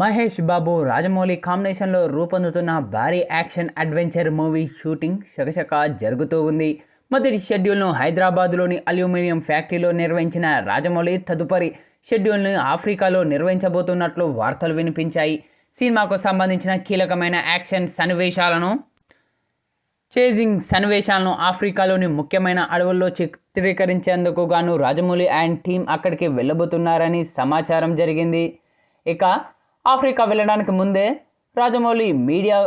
మహేష్ బాబు రాజమౌళి కాంబినేషన్లో రూపొందుతున్న భారీ యాక్షన్ అడ్వెంచర్ మూవీ షూటింగ్ శకశక జరుగుతూ ఉంది. మొదటి షెడ్యూల్ను హైదరాబాద్లోని అల్యూమినియం ఫ్యాక్టరీలో నిర్వహించిన రాజమౌళి తదుపరి షెడ్యూల్ను ఆఫ్రికాలో నిర్వహించబోతున్నట్లు వార్తలు వినిపించాయి. సినిమాకు సంబంధించిన కీలకమైన యాక్షన్ సన్నివేశాలను చేజింగ్ సన్నివేశాలను ఆఫ్రికాలోని ముఖ్యమైన అడవుల్లో చిత్రీకరించేందుకు గాను రాజమౌళి అండ్ టీం అక్కడికి వెళ్ళబోతున్నారని సమాచారం జరిగింది. ఇక ఆఫ్రికా వెళ్ళడానికి ముందే రాజమౌళి మీడియా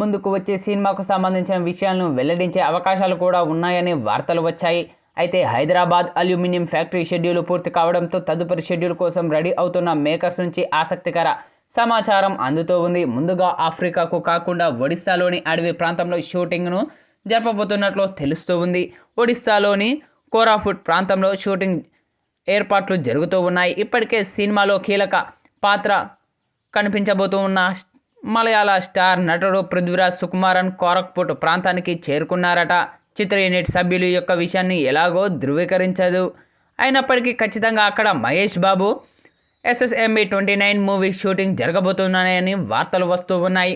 ముందుకు వచ్చే సినిమాకు సంబంధించిన విషయాలను వెల్లడించే అవకాశాలు కూడా ఉన్నాయని వార్తలు వచ్చాయి. అయితే హైదరాబాద్ అల్యూమినియం ఫ్యాక్టరీ షెడ్యూల్ పూర్తి కావడంతో తదుపరి షెడ్యూల్ కోసం రెడీ అవుతున్న మేకర్స్ నుంచి ఆసక్తికర సమాచారం అందుతూ ఉంది. ముందుగా ఆఫ్రికాకు కాకుండా ఒడిస్సాలోని అడవి ప్రాంతంలో షూటింగ్ను జరపబోతున్నట్లు తెలుస్తూ ఉంది. ఒడిస్సాలోని కోరాఫుట్ ప్రాంతంలో షూటింగ్ ఏర్పాట్లు జరుగుతూ ఉన్నాయి. ఇప్పటికే సినిమాలో కీలక పాత్ర కనిపించబోతూ ఉన్న మలయాళ స్టార్ నటుడు పృథ్వీరాజ్ సుకుమారన్ కోరక్పూట్ ప్రాంతానికి చేరుకున్నారట. చిత్ర యూనిట్ సభ్యులు యొక్క విషయాన్ని ఎలాగో ధృవీకరించదు. అయినప్పటికీ ఖచ్చితంగా అక్కడ Mahesh Babu SSMB twenty nine movie shooting జరగబోతున్నాయని వార్తలు వస్తూ ఉన్నాయి.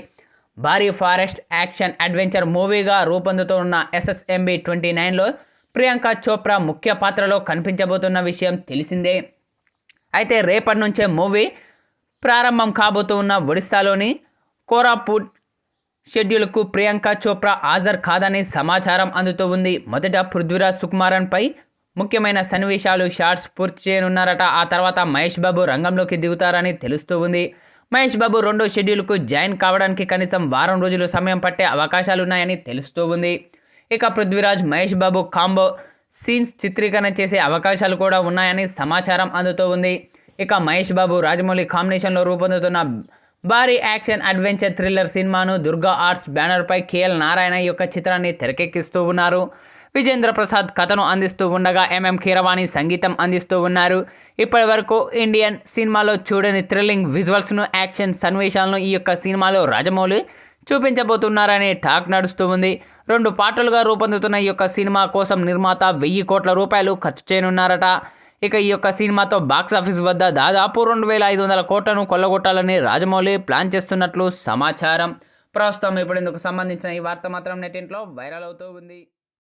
భారీ ఫారెస్ట్ యాక్షన్ అడ్వెంచర్ మూవీగా రూపొందుతున్న ఎస్ఎస్ఎంబి ట్వంటీ నైన్లో ప్రియాంక చోప్రా ముఖ్య పాత్రలో కనిపించబోతున్న విషయం తెలిసిందే. అయితే రేపటి నుంచే మూవీ ప్రారంభం కాబోతూ ఉన్న ఒడిస్సాలోని కోరాపుట్ షెడ్యూల్కు ప్రియాంక చోప్రా హాజరు కాదని సమాచారం అందుతూ ఉంది. మొదట పృథ్వీరాజ్ సుకుమారన్పై ముఖ్యమైన సన్నివేశాలు షార్ట్స్ పూర్తి చేయనున్నారట. ఆ తర్వాత మహేష్ బాబు రంగంలోకి దిగుతారని తెలుస్తూ ఉంది. మహేష్ బాబు రెండో షెడ్యూల్కు జాయిన్ కావడానికి కనీసం వారం రోజులు సమయం పట్టే అవకాశాలున్నాయని తెలుస్తూ ఉంది. ఇక పృథ్వీరాజ్ మహేష్ బాబు కాంబో సీన్స్ చిత్రీకరణ చేసే అవకాశాలు కూడా ఉన్నాయని సమాచారం అందుతూ ఉంది. ఇక మహేష్ బాబు రాజమౌళి కాంబినేషన్లో రూపొందుతున్న భారీ యాక్షన్ అడ్వెంచర్ థ్రిల్లర్ సినిమాను దుర్గా ఆర్ట్స్ బ్యానర్పై కేఎల్ నారాయణ యొక్క చిత్రాన్ని తెరకెక్కిస్తూ ఉన్నారు. విజేంద్ర ప్రసాద్ కథను అందిస్తూ ఉండగా ఎంఎం కీరవాణి సంగీతం అందిస్తూ ఉన్నారు. ఇప్పటి వరకు ఇండియన్ సినిమాలో చూడని థ్రిల్లింగ్ విజువల్స్ను యాక్షన్ సన్నివేశాలను ఈ యొక్క సినిమాలో రాజమౌళి చూపించబోతున్నారనే టాక్ నడుస్తూ ఉంది. రెండు పాటలుగా రూపొందుతున్న ఈ యొక్క సినిమా కోసం నిర్మాత వెయ్యి కోట్ల రూపాయలు ఖర్చు చేయనున్నారట. ఇక ఈ యొక్క సినిమాతో బాక్సాఫీస్ వద్ద దాదాపు రెండు వేల ఐదు వందల కోట్లను కొల్లగొట్టాలని రాజమౌళి ప్లాన్ చేస్తున్నట్లు సమాచారం. ప్రస్తుతం ఇప్పుడు ఇందుకు సంబంధించిన ఈ వార్త మాత్రం నెట్టింట్లో వైరల్ అవుతూ ఉంది.